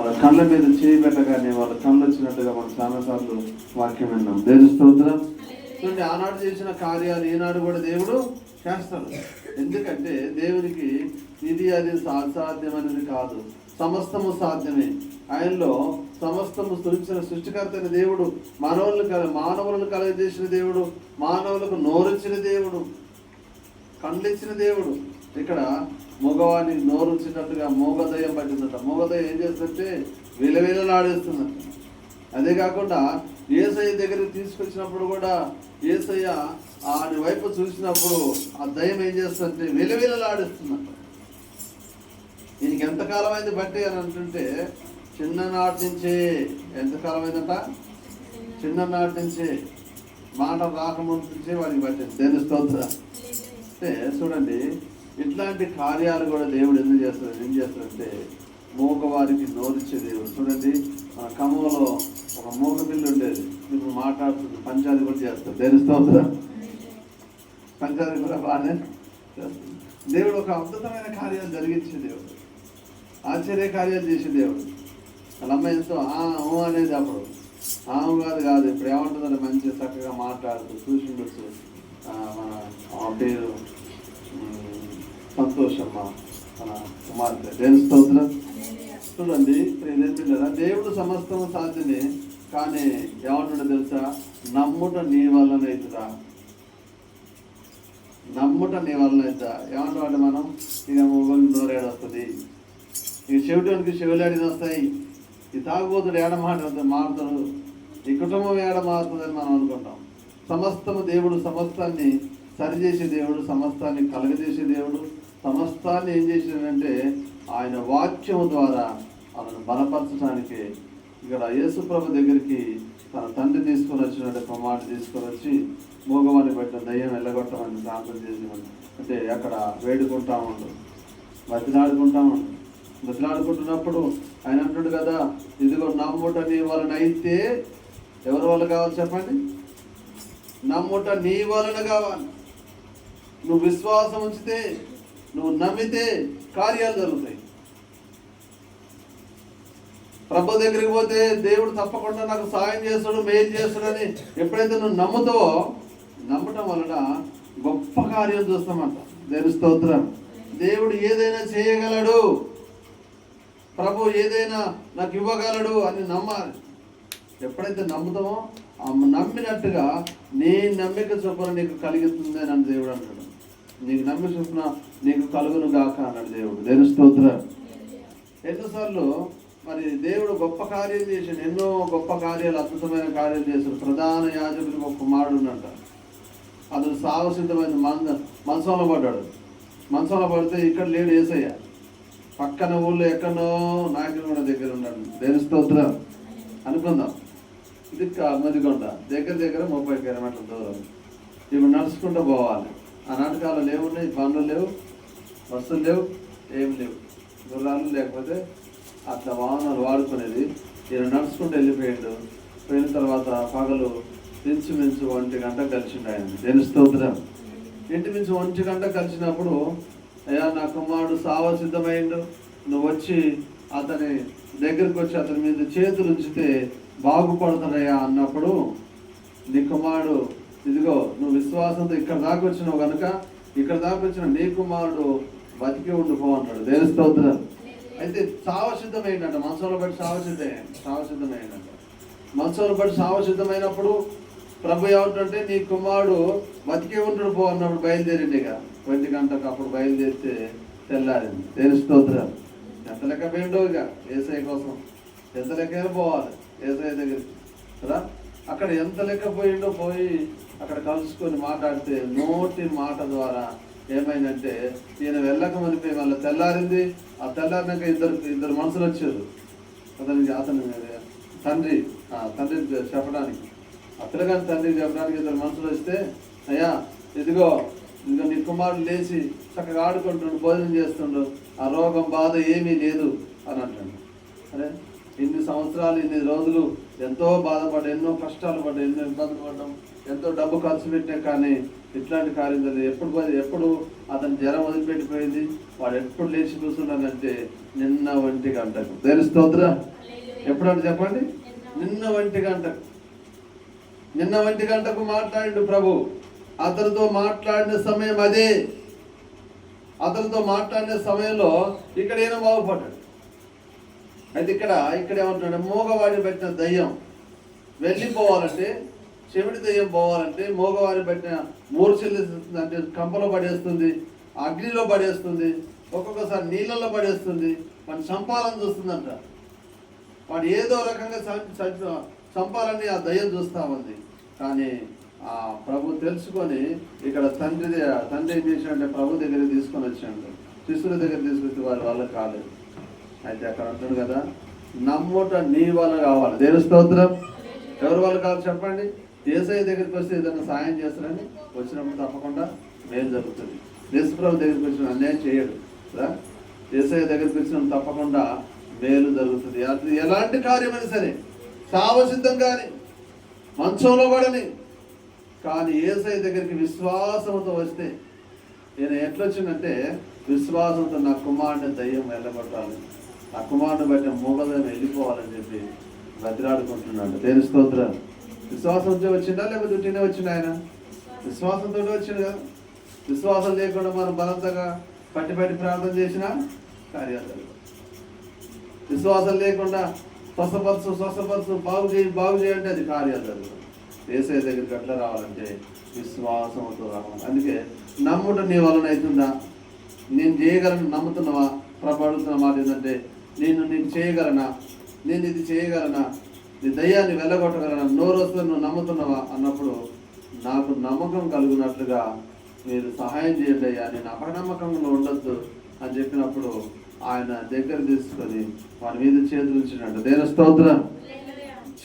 వాళ్ళ కళ్ళ మీద చేయి పెట్టగానే వాళ్ళ కళ్ళు వచ్చినట్టుగా మనం చాలాసార్లు వాక్యం విన్నాం. దేవుని స్తోత్రం. చూడండి ఆనాడు చేసిన కార్యాలు ఈనాడు కూడా దేవుడు చేస్తాడు. ఎందుకంటే దేవునికి ఇది అది అసాధ్యమైనది కాదు. సమస్తము సాధ్యమే. ఆయనలో సమస్తము సృష్టించిన సృష్టికర్త అయిన దేవుడు మానవులను కల మానవులను కలగజేసిన దేవుడు మానవులకు నోరిచ్చిన దేవుడు కళ్ళిచ్చిన దేవుడు. ఇక్కడ మగవానికి నోరుచ్చినట్టుగా మోగదయం పట్టిందట. మోగదయం ఏం చేస్తుందంటే విలవిలలాడేస్తుందట అదే కాకుండా ఏసయ్య దగ్గరికి తీసుకొచ్చినప్పుడు కూడా ఏసయ్య ఆయన వైపు చూసినప్పుడు ఆ దయ్యం ఏం చేస్తుందంటే విలవిలలాడిస్తుందట దీనికి ఎంతకాలం అయింది బట్టి అని అంటుంటే చిన్ననాటి నుంచే. ఎంతకాలం అయిందంట చిన్ననాటి నుంచే. మాట రాకముందు నుంచే వాడికి పట్టింది దేని స్తోత్ర? అంటే చూడండి ఇట్లాంటి కార్యాలు కూడా దేవుడు ఎందుకు చేస్తాడు ఏం చేస్తాడంటే మూగవారికి నోరిచ్చే దేవుడు. చూడండి మన ఖమ్మంలో ఒక మూగ పిల్లి ఉండేది. ఇప్పుడు మాట్లాడుతుంది పంచాది కూడా చేస్తారు దేని స్తోత్ర? పంచాది కూడా బాగానే చేస్తుంది దేవుడు ఒక అద్భుతమైన కార్యాలు జరిగించే దేవుడు. ఆశ్చర్య కార్యాలు చేసే దేవుడు. వాళ్ళ అమ్మాయి ఎంతో ఆ అనేది అప్పుడు. ఆమె కాదు కాదు ఇప్పుడు ఏమంటుందని మంచిగా చక్కగా మాట్లాడుతూ చూసి మన పేరు. సంతోషమ్మ మన కుమార్తె. దేని స్తోత్రం? చూడండి ఇప్పుడు దేవుడు సమస్తము సాధ్యమే కానీ ఏమంటుండో తెలుసా? నమ్ముట నీ వల్లనైతుందా నమ్ముట నీ వల్లనైతా ఏమంటామంటే మనం? ఇక మొగలు నోరేడు వస్తుంది ఇక చెవిటానికి చెవిలాడిని వస్తాయి. ఈ తాగుబోతుడు ఏడ మాట మారుతాడు. ఈ కుటుంబం ఏడ మారుతుందని మనం అనుకుంటాం. సమస్తము దేవుడు సమస్తాన్ని సరిచేసే దేవుడు సమస్తాన్ని కలగజేసే దేవుడు సమస్తాన్ని ఏం చేసాడంటే ఆయన వాక్యం ద్వారా అతను బలపరచడానికి ఇక్కడ యేసుప్రభు దగ్గరికి తన తండ్రి తీసుకొని వచ్చినట్టు కుమారుడు తీసుకొని వచ్చి మూగవాణి పెట్టిన దయ్యం వెళ్ళగొట్టమని ప్రార్థన చేసి అంటే అక్కడ వేడుకుంటా ఉండు బతిలాడుకుంటా ఉండు. బతిలాడుకుంటున్నప్పుడు ఆయన అంటుడు కదా ఇదిగో నమ్ముట నీ వలన అయితే ఎవరి వల్ల కావాలి చెప్పండి? నమ్ముట నీ వలన కావాలి. నువ్వు విశ్వాసం ఉంచితే నువ్వు నమ్మితే కార్యాలు జరుగుతాయి. ప్రభు దగ్గరికి పోతే దేవుడు తప్పకుండా నాకు సాయం చేస్తాడు మేలు చేస్తాడని ఎప్పుడైతే నువ్వు నమ్ముతావో నమ్మటం వలన గొప్ప కార్యం చూస్తామంట. దేవుని స్తోత్రం. దేవుడు ఏదైనా చేయగలడు. ప్రభు ఏదైనా నాకు ఇవ్వగలడు అని నమ్మాలి. ఎప్పుడైతే నమ్ముతామో ఆ నమ్మినట్టుగా నీ నమ్మిక చొప్పున నీకు కలుగుతుంది అని దేవుడు అంటాడు నీకు నమ్మి చొప్పున నీకు కలుగును గాక అన్నాడు దేవుడు. దేవుని స్తోత్ర. ఎన్నోసార్లు మరి దేవుడు గొప్ప కార్యం చేసిన ఎన్నో గొప్ప కార్యాలు అద్భుతమైన కార్యం చేశాడు. ప్రధాన యాజకుడికి ఒక కుమారుడునంట అతను సావసిద్ధమైన మంద మంచంలో పడ్డాడు. మంచంలో పడితే ఇక్కడ లేడు ఏసయ్య. పక్కన ఊళ్ళో ఎక్కడో నాగిరిగొండ కూడా దగ్గర ఉన్నాడు. దేని స్తోత్ర. అనుకుందాం. ఇది మదిగొండ దగ్గర దగ్గర ముప్పై కిలోమీటర్ల దూరం. ఇప్పుడు నడుచుకుంటూ పోవాలి. ఆ నాటకాలు లేవున్నాయి బండ్లు లేవు బస్సులు లేవు ఏం లేవు. గుర్రాలు లేకపోతే అట్లా వాహనాలు వాడుకునేది. ఈయన నడుచుకుంటూ వెళ్ళిపోయాడు. పోయిన తర్వాత పగలు ఇంచుమించు ఒంటి గంట కలిసిండు ఆయన. దేని స్తోత్రం. ఇంచుమించు ఒంటి గంట కలిసినప్పుడు అయ్యా నా కుమారుడు సావ సిద్ధమైండు. నువ్వు వచ్చి అతని దగ్గరికి వచ్చి అతని మీద చేతులు ఉంచితే బాగుపడతాడయ్యా అన్నప్పుడు నీ కుమారుడు ఇదిగో నువ్వు విశ్వాసంతో ఇక్కడ దాకా వచ్చినావు కనుక ఇక్కడ దాకా వచ్చిన నీ కుమారుడు బతికి ఉండిపో అంటాడు. దేని స్తోత్రం. అయితే సావసిద్ధమైందంట మనసులో బట్టి సావసిద్ధం సావసిద్ధమైందంట మనసులో బట్టి సావసిద్ధమైనప్పుడు ప్రభు ఏమంటుంటే నీ కుమారుడు బతికే ఉంటాడు పో అన్నప్పుడు బయలుదేరింది ఇక ఒంటి గంటకు అప్పుడు బయలుదేరితే తెల్లారింది. దేని స్తోత్రం. ఎంత లెక్క పోయిండో ఇక ఏసఐ కోసం. ఎంత లెక్క పోవాలి? ఏసఐ దగ్గరికి. కదా అక్కడ ఎంత లేకపోయిండో పోయి అక్కడ కలుసుకొని మాట్లాడితే నోటి మాట ద్వారా ఏమైందంటే ఈయన వెళ్ళకమనిపోయి మళ్ళీ తెల్లారింది. ఆ తెల్లారినాక ఇద్దరు ఇద్దరు మనుషులు వచ్చారు. అతనికి అతని తండ్రి తండ్రి చెప్పడానికి. ఆ పిల్లగాని తండ్రికి చెప్పడానికి ఇద్దరు మనుషులు వస్తే అయ్యా ఇదిగో ఇంకా నీ కుమారుడు లేచి చక్కగా ఆడుకుంటుండు భోజనం చేస్తుండు. ఆ రోగం బాధ ఏమీ లేదు అని అంటాడు. అరే ఇన్ని సంవత్సరాలు ఇన్ని రోజులు ఎంతో బాధపడ్డా ఎన్నో కష్టాలు పడ్డా ఎన్నో ఇబ్బందులు పడ్డాం ఎంతో డబ్బు ఖర్చు పెట్టా కానీ ఇట్లాంటి కార్యం జరిగింది. ఎప్పుడు ఎప్పుడు అతని జ్వరం వదిలిపెట్టిపోయింది? వాడు ఎప్పుడు లేచి కూర్చున్నాడంటే నిన్న ఒంటి గంటకు తెలుస్తోద్రా ఎప్పుడంటే చెప్పండి? నిన్న ఒంటి గంటకు నిన్న ఒంటి గంటకు మాట్లాడిండు ప్రభు. అతనితో మాట్లాడిన సమయం అదే. అతనితో మాట్లాడిన సమయంలో ఇక్కడ ఈయన బాగుపడ్డాడు. అయితే ఇక్కడ ఇక్కడ ఏమంటున్నాడు మూగవాడిని పెట్టిన దయ్యం వెళ్ళిపోవాలంటే చెవిడి దయ్యం పోవాలంటే మూగవాడిని పెట్టిన మూర్ఛలు అంటే కంపలో పడేస్తుంది అగ్నిలో పడేస్తుంది ఒక్కొక్కసారి నీళ్ళల్లో పడేస్తుంది వాడిని చంపాలని చూస్తుందంట. వాడు ఏదో రకంగా చంపాలని ఆ దయ్యం చూస్తా ఉంది. కానీ ఆ ప్రభు తెలుసుకొని ఇక్కడ తండ్రి తండ్రి ఏం చేశాడంటే ప్రభు దగ్గర తీసుకొని వచ్చాడు. శిష్యుల దగ్గర తీసుకొచ్చి వారి వల్ల కాలేదు. అయితే అక్కడ అంటాడు కదా నమ్ముట నీ వల్ల కావాలి. దేని స్తోత్రం. ఎవరి వల్ల కావాలి చెప్పండి? ఏసఐ దగ్గరికి వస్తే ఏదైనా సాయం చేస్తారని వచ్చినప్పుడు తప్పకుండా మేలు జరుగుతుంది. దేశప్రభు దగ్గరికి వచ్చిన అన్యాయం చేయడు కదా ఏసఐ దగ్గరికి వచ్చిన తప్పకుండా మేలు జరుగుతుంది. అది ఎలాంటి కార్యమైనా సరే సావసిద్ధం కానీ మంచంలో పడని. కానీ ఏసఐ దగ్గరికి విశ్వాసంతో వస్తే నేను ఎట్లొచ్చిందంటే విశ్వాసంతో నా కుమారుని దయ్యం వెళ్ళగొట్టాలి. నా బట్టి మూగదయం వెళ్ళిపోవాలని చెప్పి బతిరాడుకుంటున్నాడు దేని స్తోత్రం విశ్వాసంతో వచ్చిందా లేకపోతే ఉట్టినే వచ్చిందా ఆయన? విశ్వాసంతో వచ్చింది కదా విశ్వాసం లేకుండా మనం బలంతగా పట్టి పట్టి ప్రార్థన చేసినా కార్యాలు విశ్వాసం లేకుండా స్వస్థపరచు స్వస్థపరచు బాగు చేయి బాగు చేయంటే అది కార్యాలు జరుగుతుంది దగ్గర దగ్గరికి రావాలంటే విశ్వాసంతో రావాలి. అందుకే నమ్ముట నీ వలన అవుతుందా? నేను చేయగలను నమ్ముతున్నావా? ప్రభు మాట ఏంటంటే నేను నేను చేయగలనా? నేను ఇది చేయగలనా? నీ దయ్యాన్ని వెళ్ళగొట్టగలనా? నోరు నువ్వు నమ్ముతున్నావా? అన్నప్పుడు నాకు నమ్మకం కలుగునట్లుగా మీరు సహాయం చేయండి అయ్యా. నేను అపనమ్మకంలో ఉండొద్దు అని చెప్పినప్పుడు ఆయన దగ్గర తీసుకొని వారి మీద చేతులుంచినట్టు. దేని స్తోత్రం.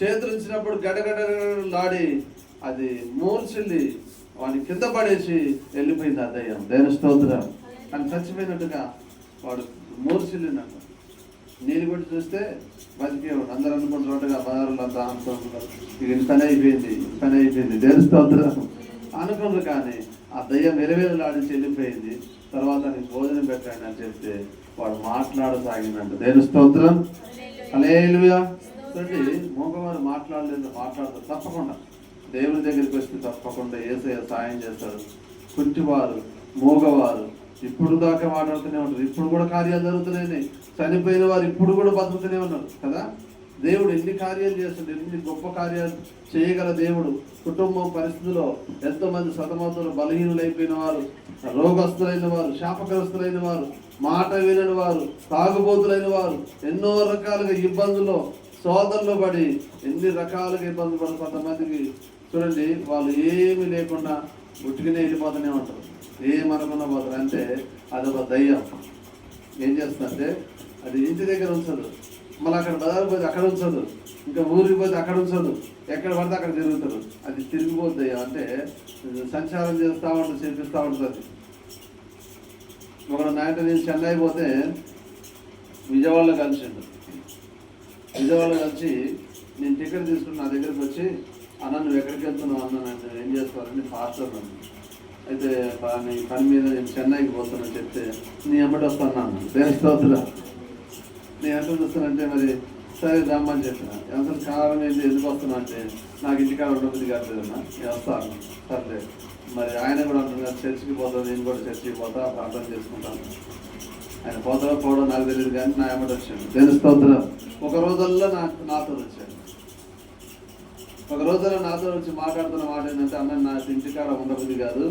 చేతులుంచినప్పుడు గడగడలాడి అది మూర్చిల్లి వాడిని కింద పడేసి వెళ్ళిపోయింది ఆ దయ్యం. దేని స్తోత్రం. అని చచ్చిపోయినట్టుగా వాడు మూర్చిల్లినట్టు నీళ్ళు కూడా చూస్తే బతికే అందరూ అనుకుంటున్నట్టుగా బజారులో అంతా అనుకుంటున్నారు ఇక ఇంత పని అయిపోయింది పని అయిపోయింది. దేని స్తోత్రం అనుకున్నారు కానీ ఆ దయ్యం వెలువెలులాడించి వెళ్ళిపోయింది. తర్వాత నీకు భోజనం పెట్టండి అని చెప్తే వాడు మాట్లాడసాగిందంట. దేని స్తోత్రం. అలేలుయా చూడండి మగవారు మాట్లాడలేదు మాట్లాడతారు తప్పకుండా. దేవుని దగ్గరికి వస్తే తప్పకుండా ఏసయ సాయం చేస్తాడు. కుంటివారు మూగవారు ఇప్పుడు దాకా మాట్లాడుతూనే ఉంటారు. ఇప్పుడు కూడా కార్యాలు జరుగుతున్నాయి. చనిపోయిన వారు ఇప్పుడు కూడా బతుకుతూనే ఉన్నారు కదా? దేవుడు ఎన్ని కార్యాలు చేస్తాడు ఎన్ని గొప్ప కార్యాలు చేయగల దేవుడు? కుటుంబం పరిస్థితిలో ఎంతోమంది సతమతులు సతమతులు బలహీనులైపోయిన వారు రోగస్తులైన వారు శాపగ్రస్తులైన వారు మాట వినని వారు తాగుబోతులైన వారు ఎన్నో రకాలుగా ఇబ్బందుల్లో సోదరులు పడి ఎన్ని రకాలుగా ఇబ్బందులు పడి కొంతమందికి. చూడండి వాళ్ళు ఏమీ లేకుండా ఉట్టిగానే వెళ్ళిపోతూనే ఉంటారు. ఏమనుకున్న పోతారు. అంటే అదొక దయ్యం. ఏం చేస్తుందంటే అది ఇంటి దగ్గర ఉంచదు. మళ్ళీ అక్కడ బజారు పోతే అక్కడ ఉంచదు. ఇంకా ఊరికి పోతే అక్కడ ఉంచదు. ఎక్కడ పడితే అక్కడ తిరుగుతారు. అది తిరిగిపోద్ది అంటే సంచారం చేస్తూ ఉంటుంది చేపిస్తూ ఉంటుంది ఒక నైట్ నేను చెన్నై పోతే విజయవాడలో కలిసిండు. విజయవాడలో కలిసి నేను టికెట్ తీసుకుని నా దగ్గరికి వచ్చి అన్న నువ్వు ఎక్కడికి వెళ్తున్నావు అన్న? నేను ఏం చేసుకోవాలని ఫాస్టర్ నన్ను అయితే నీ పని మీద నేను చెన్నైకి పోతానని చెప్తే నీ ఎమ్మటి వస్తాను అన్నాను దేవస్తోతురా నేను ఎంత చూస్తానంటే మరి సరే రమ్మని చెప్పిన. ఎంత కారణం ఏంటి ఎందుకు వస్తున్నా అంటే నాకు ఇంటికాడ ఉండబుద్ధి కావట్లేదన్నా నేను వస్తాను సర్లే మరి ఆయన కూడా అంటున్నారు చర్చికి పోతాను నేను కూడా చర్చికి పోతా ప్రార్థన చేసుకుంటాను. ఆయన పోతారో పోవడం నాకు తెలియదు కానీ నా ఎమ్మటి వచ్చాడు. దేని స్తోత్రం. ఒక రోజుల్లో నాకు నాతో వచ్చాడు. ఒక రోజుల్లో నాతో వచ్చి మాట్లాడుతున్న మాట ఏంటంటే అన్న నా ఇంటికాడ ఉండబుద్ధి కాదు.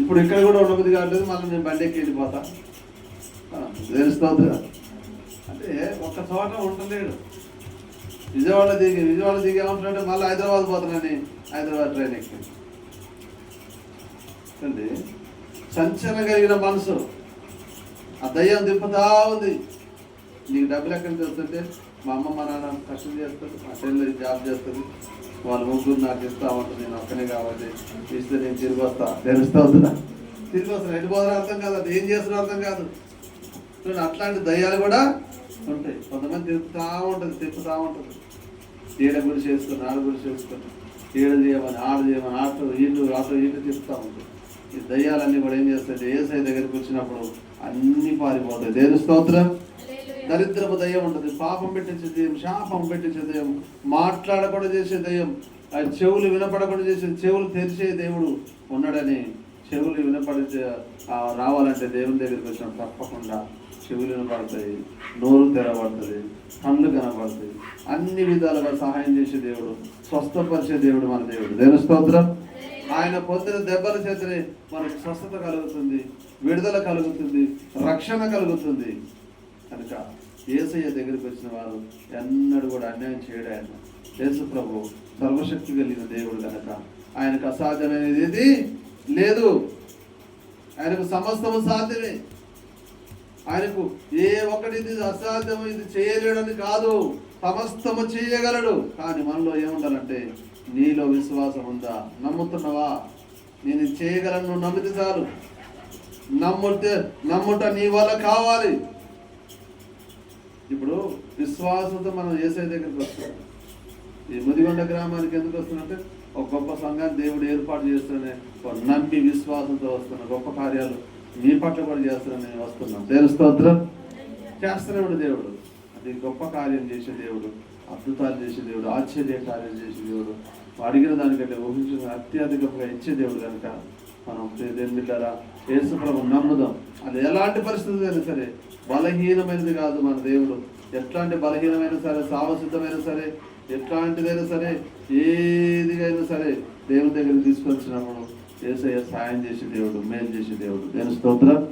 ఇప్పుడు ఇక్కడ కూడా ఉండబుద్ధి కావట్లేదు మళ్ళీ నేను బండి ఎక్కి దేని తెలుస్తుంది అంటే ఒక చోట ఉండలేడు. విజయవాడ దిగి విజయవాడ దిగి ఏమంటున్నాడు మళ్ళీ హైదరాబాద్ పోతానని హైదరాబాద్ ట్రైన్ ఎక్కండి సంచలన కలిగిన మనసు. ఆ దయ్యం దింపుతా ఉంది. నీకు డబ్బులు ఎక్కడ నుంచి వస్తుంటే మా అమ్మ మా నాన్న కష్టం చేస్తుంది మా చెల్లి జాబ్ చేస్తుంది. వాళ్ళ ముగ్గురు నాకు ఇస్తా ఉంటుంది నేను ఒక్కనే కాబట్టి ఇస్తే నేను తిరిగి వస్తా. తెలుస్తా ఉందా తిరిగి వస్తాను ఎటు పోతారో అర్థం కాదు. అది ఏం చేస్తున్నా అర్థం కాదు. చూడండి అట్లాంటి దయ్యాలు కూడా ఉంటాయి. కొంతమంది తిప్పుతా ఉంటుంది తిప్పుతా ఉంటుంది. ఈడ గుడి చేసుకుని ఆడ గుడి చేసుకుని ఏడు చేయమని ఆడు చేయమని ఆటో ఇటు ఆటో ఇటు తిప్పుతా ఉంటుంది. ఈ దయ్యాలన్నీ కూడా ఏం చేస్తాయి ఏసై దగ్గరికి వచ్చినప్పుడు అన్ని పారిపోతాయి. దేని స్తోత్రం? దరిద్రపు దయ్యం ఉంటుంది. పాపం పెట్టించే దయ్యం శాపం పెట్టించే దయ్యం మాట్లాడకుండా చేసే దయ్యం ఆ చెవులు వినపడకుండా చేసే చెవులు తెరిచే దేవుడు ఉన్నాడని చెవులు వినపడితే రావాలంటే దేవుని దగ్గరికి వచ్చిన తప్పకుండా చెవులు వినపడతాయి నోరు తెరబడుతుంది కళ్ళు కనబడతాయి అన్ని విధాలుగా సహాయం చేసే దేవుడు స్వస్థపరిచే దేవుడు మన దేవుడు. దేవుని స్తోత్రం. ఆయన పొందిన దెబ్బల చేతనే మనకు స్వస్థత కలుగుతుంది విడుదల కలుగుతుంది రక్షణ కలుగుతుంది. కనుక ఏసయ్య దగ్గరికి వచ్చిన వారు ఎన్నడూ కూడా అన్యాయం చేయడు ఆయన. యేసు ప్రభు సర్వశక్తి కలిగిన దేవుడు కనుక. ఆయనకు అసాధ్యమైనది ఏది? లేదు. ఆయనకు సమస్తము సాధ్యమే. ఆయనకు ఏ ఒక్కటి ఇది అసాధ్యం ఇది చేయలేడని కాదు సమస్తము చేయగలడు. కానీ మనలో ఏముండాలంటే నీలో విశ్వాసం ఉందా? నమ్ముతున్నావా? నేను చేయగలను నమ్మితే చాలు. నమ్ముతే నమ్ముట నీ వల్ల కావాలి. ఇప్పుడు విశ్వాసంతో మనం ఏసై దగ్గరికి వస్తాం ఈ ముదిగొండ గ్రామానికి ఎందుకు వస్తున్నట్టే ఒక గొప్ప సంఘాన్ని దేవుడు ఏర్పాటు చేస్తూనే ఒక నమ్మి విశ్వాసంతో వస్తున్న గొప్ప కార్యాలు మీ పట్ల కూడా చేస్తానని వస్తున్నాం దేవుని స్తోత్రం. చేస్తున్నాడు దేవుడు. అది గొప్ప కార్యం చేసే దేవుడు అద్భుతాలు చేసే దేవుడు ఆశ్చర్య కార్యం చేసే దేవుడు. అడిగిన దానికంటే ఊహించిన అత్యధికంగా ఇచ్చే దేవుడు కనుక మనం దేని బిడ్డారా యేసుప్రభు నమ్ముదాం. అది ఎలాంటి పరిస్థితి అయినా సరే బలహీనమైనది కాదు మన దేవుడు. ఎట్లాంటి బలహీనమైన సరే సావసిద్ధమైన సరే ఎట్లాంటిదైనా సరే ఏదిగైనా సరే దేవుని దగ్గర తీసుకొచ్చినప్పుడు ఏసయ్య సాయం చేసే దేవుడు మేలు చేసే దేవుడు. నేను స్తోత్రం.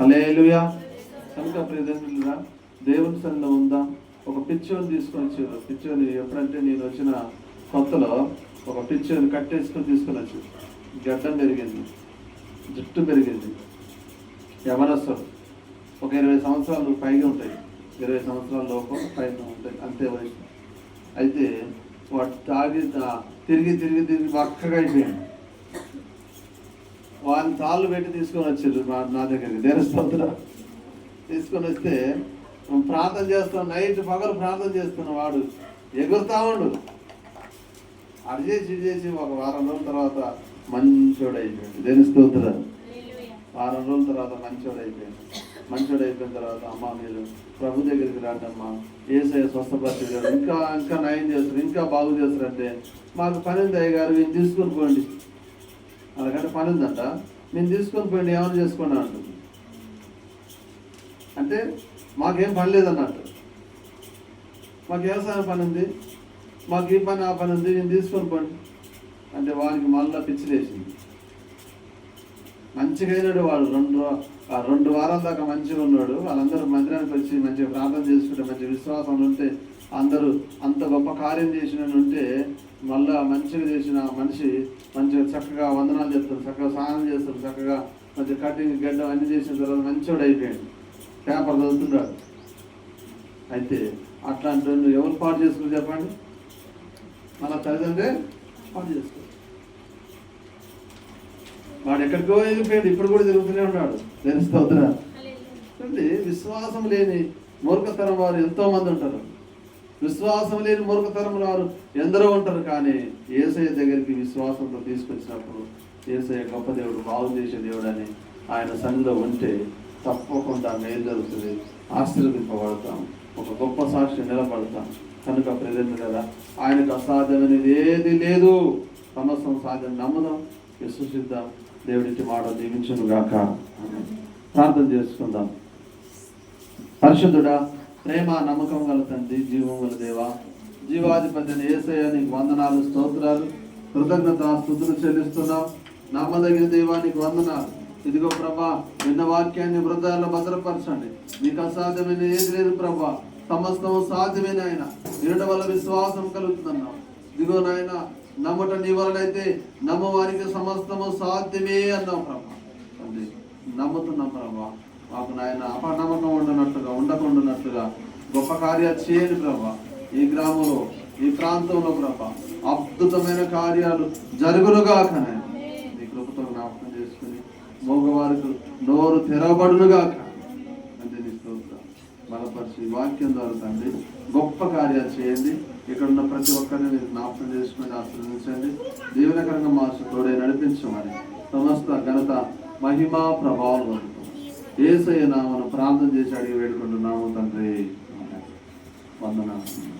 అలేలుయా కనుక ప్రియదండ్రులుగా దేవుని సన్నిలో ఉందా? ఒక పిచ్చోని తీసుకొని వచ్చారు పిచ్చోని ఎప్పుడంటే నేను వచ్చిన కొత్తలో ఒక పిచ్చోని కట్టేసుకొని తీసుకొని వచ్చారు గడ్డం పెరిగింది జుట్టు పెరిగింది యవనస్తుడు ఒక ఇరవై సంవత్సరాలు పైగా ఉంటాయి. ఇరవై సంవత్సరాల లోపల పైన ఉంటాయి. అంతే వయసు. అయితే వాడు తాగి తిరిగి తిరిగి తిరిగి బక్కగా అయిపోయింది. దాన్ని తాళ్ళు పెట్టి తీసుకొని వచ్చారు నా దగ్గరికి దేవస్థానం తీసుకొని వస్తే మనం ప్రార్థన చేస్తాం నైట్ పగలు ప్రార్థన చేస్తున్న వాడు. ఎగురుతా ఉండు. అడి చేసి చేసి ఒక వారం రోజుల తర్వాత మంచోడు అయిపోయాడు దేని వారం రోజుల తర్వాత మంచోడు అయిపోయాడు మంచోడు అయిపోయిన తర్వాత అమ్మ మీరు ప్రభు దగ్గరికి రాటమ్మా ఏసఐ స్వస్థపరిచారు ఇంకా ఇంకా నయం చేస్తారు ఇంకా బాగు చేస్తారంటే మాకు పని ఉంది అయ్యగారు మేము తీసుకొని పోండి. అలాగంటే పని ఉందంట. నేను తీసుకొని పోయింది ఏమైనా చేసుకోండి అంటుంది అంటే మాకేం పని లేదన్నట్టు. మాకు వ్యవసాయం పని ఉంది. మాకు ఈ పని ఆ పని ఉంది నేను తీసుకొని పోండి అంటే వాళ్ళకి మళ్ళీ పిచ్చిలేసింది మంచిగా అయినాడు వాడు రెండు ఆ రెండు వారాల దాకా మంచిగా ఉన్నాడు. వాళ్ళందరూ మందిరానికి వచ్చి మంచిగా ప్రార్థన చేసుకుంటే మంచి విశ్వాసం ఉంటే అందరూ అంత గొప్ప కార్యం చేసిన ఉంటే మళ్ళా మంచిగా చేసిన మనిషి మంచిగా చక్కగా వందనాలు చెప్తారు చక్కగా స్నానం చేస్తారు చక్కగా మంచిగా కటింగ్ గడ్డం అన్ని చేసిన తర్వాత మంచివాడు అయిపోయాడు. పేపర్ చదువుతున్నాడు అయితే అట్లాంటి వాళ్ళు ఎవరు పాటు చేసుకుని చెప్పండి? మన తల్లిదండ్రే పాటు చేసుకో వాడు ఎక్కడికో వెళ్ళిపోయాడు ఇప్పుడు కూడా తిరుగుతూనే ఉన్నాడు. తెలుస్తవుతున్నా అంటే విశ్వాసం లేని మూర్ఖతరం వారు ఎంతో మంది ఉంటారు. విశ్వాసం లేని మూర్ఖతరం వారు ఎందరో ఉంటారు కానీ ఏసయ్య దగ్గరికి విశ్వాసంతో తీసుకొచ్చినప్పుడు ఏసయ్య గొప్ప దేవుడు బాగు చేసే దేవుడు అని ఆయన సన్నిధిలో ఉంటే తప్పకుండా మేలు జరుగుతుంది. ఆశీర్వదింపబడతాం. ఒక గొప్ప సాక్షి నిలబడతాం. కనుక ప్రజలు కదా ఆయనకు అసాధ్యమైనది ఏది లేదు. సమస్తం సాధ్యం నమ్ముదాం విశ్వసిద్దాం. దేవుడికి మాట దీవించును గాక ప్రార్థన చేసుకుందాం. పరిశుద్ధుడా ప్రేమ నమ్మకం గల తండ్రి జీవం గల దేవా. జీవాధిపతిని ఏసయ్య నీకు వందనాలు స్తోత్రాలు. కృతజ్ఞత స్థుతులు చెల్లిస్తున్నాం. నమ్మదగిన దేవానికి వందనాలు. ఇదిగో ప్రభా విన్న వాక్యాన్ని హృదయాల్లో భద్రపరచండి. మీకు అసాధ్యమైన ఏది లేదు ప్రభా. సమస్తము సాధ్యమైన ఆయన. వినడం వల్ల విశ్వాసం కలుగుతుందన్నాం ఇదిగో నాయన నమ్మట నీ వలనైతే నమ్మవారికి సమస్తము సాధ్యమే అన్నాం ప్రభా. తండ్రి నమ్ముతున్నాం ప్రభా. మాకు నాయన అపనమ్మకం ఉండనట్లుగా ఉండకుండానట్లుగా గొప్ప కార్యాలు చేయండి ప్రభా. ఈ గ్రామంలో ఈ ప్రాంతంలో ప్రభా అద్భుతమైన కార్యాలు జరుగునుగాక నాయన. నీ కృపతో జ్ఞాపకం చేసుకుని మగవారికి నోరు తెరవబడునుగాక. అంటే నీ స్తోత్రం. బలపరిచి వాక్యం ద్వారా తండ్రి గొప్ప కార్యాలు చేయండి. ఇక్కడ ఉన్న ప్రతి ఒక్కరిని మీరు జ్ఞాపకం చేసుకుని ఆశ్రయించండి దీవెనకరంగా మా తోడే నడిపించమని సమస్త ఘనత మహిమా ప్రభావం ఏసయ్య నామను ప్రార్థన చేసి అడిగి వేడుకుంటున్నాము తండ్రి. వందనాలు.